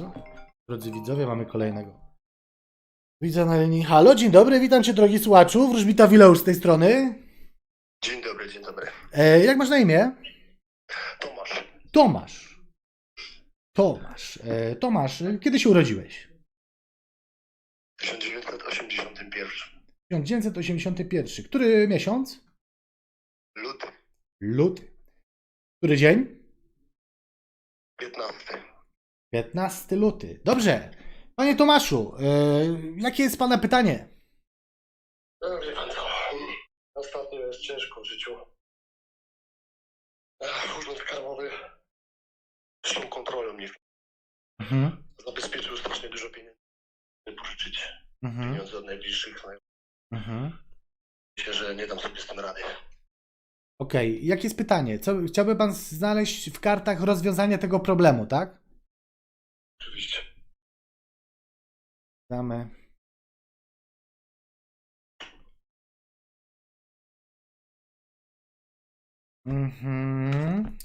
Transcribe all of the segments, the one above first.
bardzo. Drodzy widzowie, mamy kolejnego. Widzę na linii. Halo, dzień dobry, witam cię drogi słuchaczu. Wróżbita Wileusz z tej strony. Dzień dobry, dzień dobry. E, jak masz na imię? Tomasz. Tomasz. Tomasz. E, Tomasz, kiedy się urodziłeś? 1981. 1981. Który miesiąc? Luty. Luty. Który dzień? 15. 15 luty. Dobrze. Panie Tomaszu, e, jakie jest pana pytanie? No, wie pan co, ostatnio jest ciężko w życiu. Ech, Urząd Skarbowy z tą kontrolą mnie Mhm. zabezpieczył strasznie dużo pieniędzy, pożyczyć Mhm. pieniądze od najbliższych znajomych. Mhm. Myślę, że nie dam sobie z tym rady. Okej, jakie jest pytanie? Co, chciałby pan znaleźć w kartach rozwiązanie tego problemu, tak? Oczywiście. Damy. Mhm.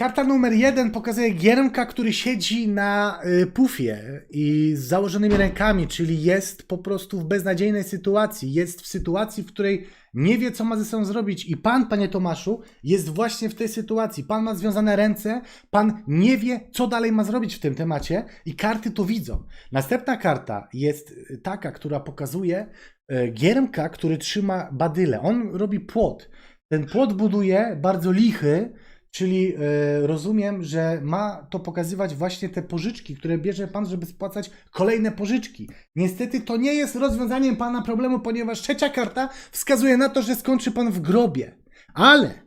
Karta numer jeden pokazuje Giermka, który siedzi na y, pufie i z założonymi rękami, czyli jest po prostu w beznadziejnej sytuacji. Jest w sytuacji, w której nie wie, co ma ze sobą zrobić. I pan, panie Tomaszu, jest właśnie w tej sytuacji. Pan ma związane ręce, pan nie wie, co dalej ma zrobić w tym temacie, i karty to widzą. Następna karta jest y, taka, która pokazuje y, Giermka, który trzyma badyle. On robi płot. Ten płot buduje bardzo lichy, czyli e, rozumiem, że ma to pokazywać właśnie te pożyczki, które bierze pan, żeby spłacać kolejne pożyczki. Niestety to nie jest rozwiązaniem pana problemu, ponieważ trzecia karta wskazuje na to, że skończy pan w grobie. Ale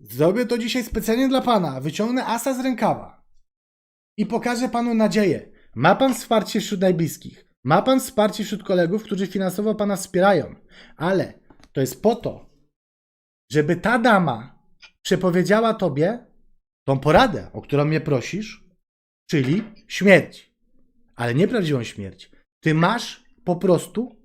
zrobię to dzisiaj specjalnie dla pana. Wyciągnę asa z rękawa i pokażę panu nadzieję. Ma pan wsparcie wśród najbliskich. Ma pan wsparcie wśród kolegów, którzy finansowo pana wspierają. Ale to jest po to, żeby ta dama przepowiedziała tobie tą poradę, o którą mnie prosisz, czyli śmierć. Ale nie prawdziwą śmierć. Ty masz po prostu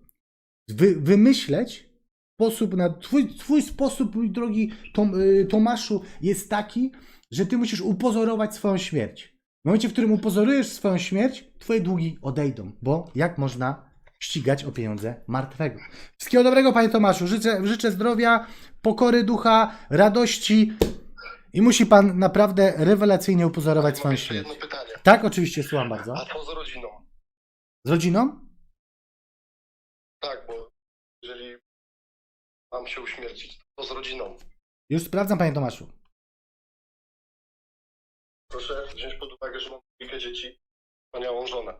wy, wymyśleć sposób na. Twój, twój sposób, mój drogi Tom, y, Tomaszu, jest taki, że ty musisz upozorować swoją śmierć. W momencie, w którym upozorujesz swoją śmierć, twoje długi odejdą. Bo jak można ścigać o pieniądze martwego? Wszystkiego dobrego, panie Tomaszu. Życzę, życzę zdrowia, pokory ducha, radości i musi pan naprawdę rewelacyjnie upozorować swoją Mam jeszcze śmierć. jedno pytanie. Tak, oczywiście, słucham bardzo. A co z rodziną? Z rodziną? Tak, bo jeżeli mam się uśmiercić, to z rodziną. Już sprawdzam, panie Tomaszu. Proszę wziąć pod uwagę, że mam kilka dzieci, wspaniałą żonę.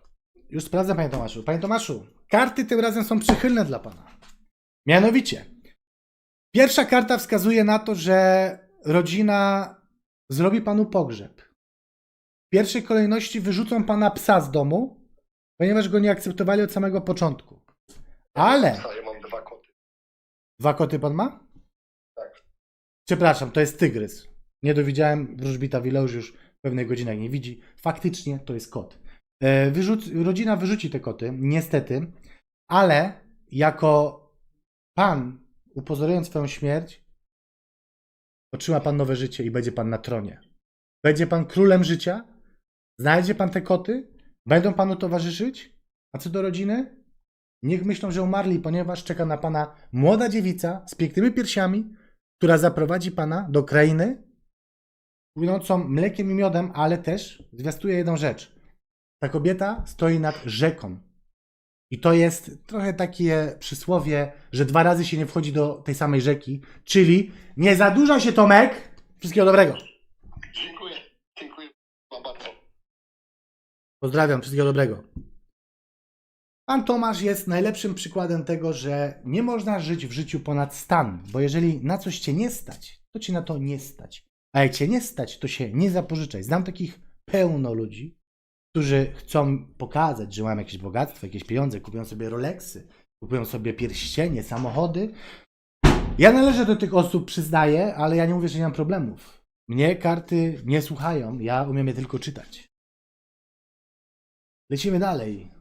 Już sprawdzam, panie Tomaszu. Panie Tomaszu, karty tym razem są przychylne dla pana. Mianowicie, pierwsza karta wskazuje na to, że rodzina zrobi panu pogrzeb. W pierwszej kolejności wyrzucą pana psa z domu, ponieważ go nie akceptowali od samego początku. Ale ja mam dwa koty. dwa koty pan ma? Tak. Przepraszam, to jest tygrys. Nie dowiedziałem, wróżbita Wileusz już w pewnej godzinach nie widzi. Faktycznie to jest kot. E, Wyrzuc, rodzina wyrzuci te koty, niestety, ale jako pan, upozorując swoją śmierć, otrzyma pan nowe życie i będzie pan na tronie. Będzie pan królem życia, znajdzie pan te koty, będą panu towarzyszyć, a co do rodziny, niech myślą, że umarli, ponieważ czeka na pana młoda dziewica z pięknymi piersiami, która zaprowadzi pana do krainy płynącą mlekiem i miodem, ale też zwiastuje jedną rzecz. Ta kobieta stoi nad rzeką. I to jest trochę takie przysłowie, że dwa razy się nie wchodzi do tej samej rzeki, czyli nie zadłuża się Tomek. Wszystkiego dobrego. Dziękuję. Dziękuję wam bardzo. Pozdrawiam, wszystkiego dobrego. Pan Tomasz jest najlepszym przykładem tego, że nie można żyć w życiu ponad stan, bo jeżeli na coś cię nie stać, to cię na to nie stać. A jak cię nie stać, to się nie zapożyczaj. Znam takich pełno ludzi, którzy chcą pokazać, że mają jakieś bogactwo, jakieś pieniądze, kupują sobie Rolexy, kupują sobie pierścienie, samochody. Ja należę do tych osób, przyznaję, ale ja nie mówię, że nie mam problemów. Mnie karty nie słuchają, ja umiem je tylko czytać. Lecimy dalej.